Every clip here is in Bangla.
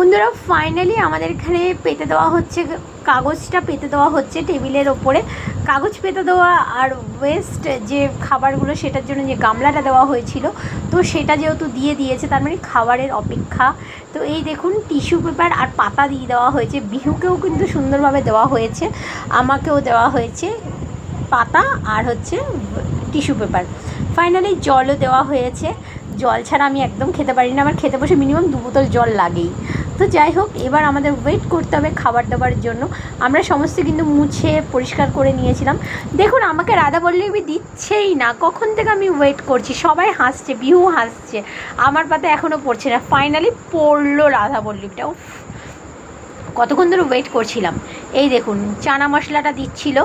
বন্ধুরা ফাইনালি আমাদের এখানে পেতে দেওয়া হচ্ছে, কাগজটা পেতে দেওয়া হচ্ছে টেবিলের ওপরে। কাগজ পেতে দেওয়া আর ওয়েস্ট যে খাবারগুলো, সেটার জন্য যে গামলাটা দেওয়া হয়েছিল, তো সেটা যেহেতু দিয়ে দিয়েছে, তার মানে খাবারের অপেক্ষা। তো এই দেখুন টিস্যু পেপার আর পাতা দিয়ে দেওয়া হয়েছে। বিহুকেও কিন্তু সুন্দরভাবে দেওয়া হয়েছে, আমাকেও দেওয়া হয়েছে পাতা আর হচ্ছে টিস্যু পেপার ফাইনালি জলও দেওয়া হয়েছে। জল ছাড়া আমি একদম খেতে পারি না, আমার খেতে বসে মিনিমাম দু বোতল জল লাগেই। তো যাই হোক, এবার আমাদের ওয়েট করতে হবে খাবার দাবারের জন্য। আমরা সমস্ত কিন্তু মুছে পরিষ্কার করে নিয়েছিলাম। দেখুন, আমাকে রাধা বল্লভী দিচ্ছেই না। কখন থেকে আমি ওয়েট করছি? সবাই হাসছে, বিহু হাসছে। আমার পাতে এখনও পড়ছে না। ফাইনালি পড়ল রাধা বল্লভীটা কতক্ষণ ধরে ওয়েট করছিলাম? এই দেখুন, চানা মশলাটা দিচ্ছিল।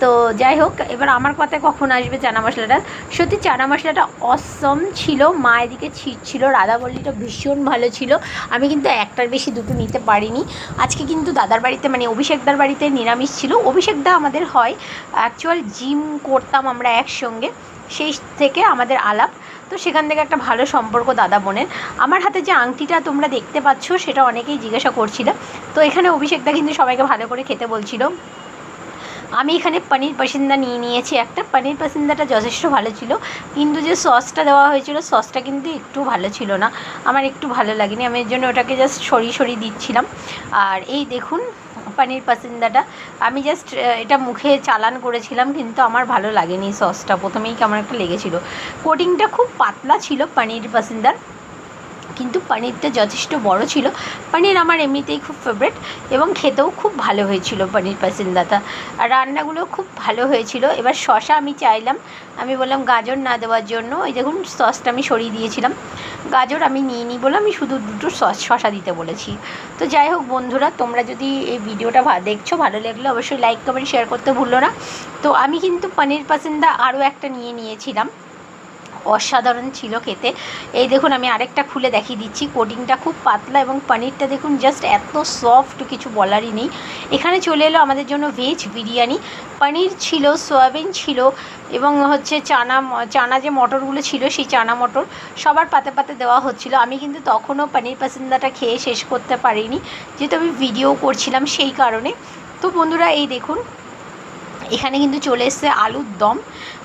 তো যাই হোক, এবার আমার পাতে কখন আসবে চানা মশলাটা? সত্যি চানা মশলাটা অসম ছিল, মা এদিকে ছিটছিল, রাধাবল্লিটা ভীষণ ভালো ছিল। আমি কিন্তু একটার বেশি দুটো নিতে পারিনি। আজকে কিন্তু দাদার বাড়িতে মানে অভিষেকদার বাড়িতে নিরামিষ ছিল। অভিষেকদা আমাদের হয় অ্যাকচুয়াল জিম করতাম আমরা একসঙ্গে। সেই থেকে আমাদের আলাপ। তো সেখান থেকে একটা ভালো সম্পর্ক দাদা বোনের। আমার হাতে যে আংটিটা তোমরা দেখতে পাচ্ছ, সেটা অনেকেই জিজ্ঞাসা করছিল। তো এখানে অভিষেকদা কিন্তু সবাইকে ভালো করে খেতে বলছিল। আমি এখানে পনির পাসিন্দা নিয়ে নিয়েছি একটা। পনির পাসিন্দাটা যথেষ্ট ভালো ছিল। কিন্তু যে সসটা দেওয়া হয়েছিল, সসটা কিন্তু একটু ভালো ছিল না। আমার একটু ভালো লাগেনি। আমি এর জন্য ওটাকে জাস্ট সরিয়ে সরিয়ে দিচ্ছিলাম। আর এই দেখুন পনির পাসিন্দাটা। আমি জাস্ট এটা মুখে চালান করেছিলাম, কিন্তু আমার ভালো লাগেনি সসটা। প্রথমেই কেমন একটা লেগেছিলো। কোটিংটা খুব পাতলা ছিল পনির পাসিন্দার। কিন্তু পনিরটা যথেষ্ট বড় ছিল। পনির আমার এমনিতেই খুব ফেভারেট এবং খেতেও খুব ভালো হয়েছিল পনির পাসিন্দাটা আর রান্নাগুলো খুব ভালো হয়েছিল। এবার শশা আমি চাইলাম। আমি বললাম, গাজর না দেওয়ার জন্য। ওই দেখুন, সসটা আমি সরিয়ে দিয়েছিলাম। গাজর আমি নিয়ে নিই বলে আমি শুধু দুটো সস শশা দিতে বলেছি। তো যাই হোক বন্ধুরা, তোমরা যদি এই ভিডিওটা দেখছ, ভালো লাগলে অবশ্যই লাইক কমেন্ট শেয়ার করতে ভুলো না। তো আমি কিন্তু পনির পাসিন্দা আরও একটা নিয়ে নিয়েছিলাম। অসাধারণ ছিল খেতে। এই দেখুন, আমি আরেকটা খুলে দেখিয়ে দিচ্ছি। কোডিংটা খুব পাতলা এবং পনিরটা দেখুন জাস্ট এত সফট কিছু বলারই নেই। এখানে চলে এলো আমাদের জন্য ভেজ বিরিয়ানি। পনির ছিল, সয়াবিন ছিল এবং হচ্ছে চানা চানা যে মটরগুলো ছিল, সেই চানা মটর সবার পাতে পাতে দেওয়া হচ্ছিল। আমি কিন্তু তখনও পনির পাসিন্দাটা খেয়ে শেষ করতে পারিনি। যেহেতু আমি ভিডিও করছিলাম সেই কারণে। তো বন্ধুরা, এই দেখুন, এখানে কিন্তু চলে এসছে আলুর দম।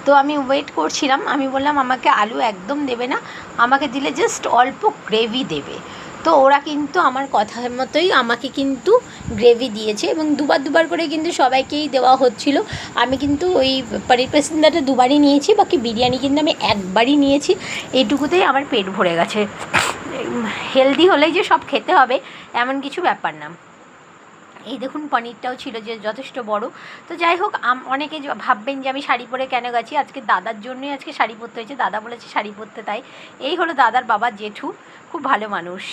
তো আমি ওয়েট করছিলাম। আমি বললাম, আমাকে আলু একদম দেবে না। আমাকে দিলে জাস্ট অল্প গ্রেভি দেবে। তো ওরা কিন্তু আমার কথার মতোই আমাকে কিন্তু গ্রেভি দিয়েছে এবং দুবার দুবার করে কিন্তু সবাইকেই দেওয়া হচ্ছিল। আমি কিন্তু ওই পনির পেসিন্দাটা দুবারই নিয়েছি, বাকি বিরিয়ানি কিন্তু আমি একবারই নিয়েছি। এইটুকুতেই আমার পেট ভরে গেছে। হেলদি হলেই যে সব খেতে হবে, এমন কিছু ব্যাপার না। এই দেখুন, পনিরটাও ছিল যে যথেষ্ট বড়। তো যাই হোক অনেকে ভাববেন যে আমি শাড়ি পরে কেন গেছি, আজকে দাদার জন্যই আজকে শাড়ি পরতে হয়েছে, দাদা বলেছে শাড়ি পরতে তাই। এই হলো দাদার বাবা জেঠু, খুব ভালো মানুষ।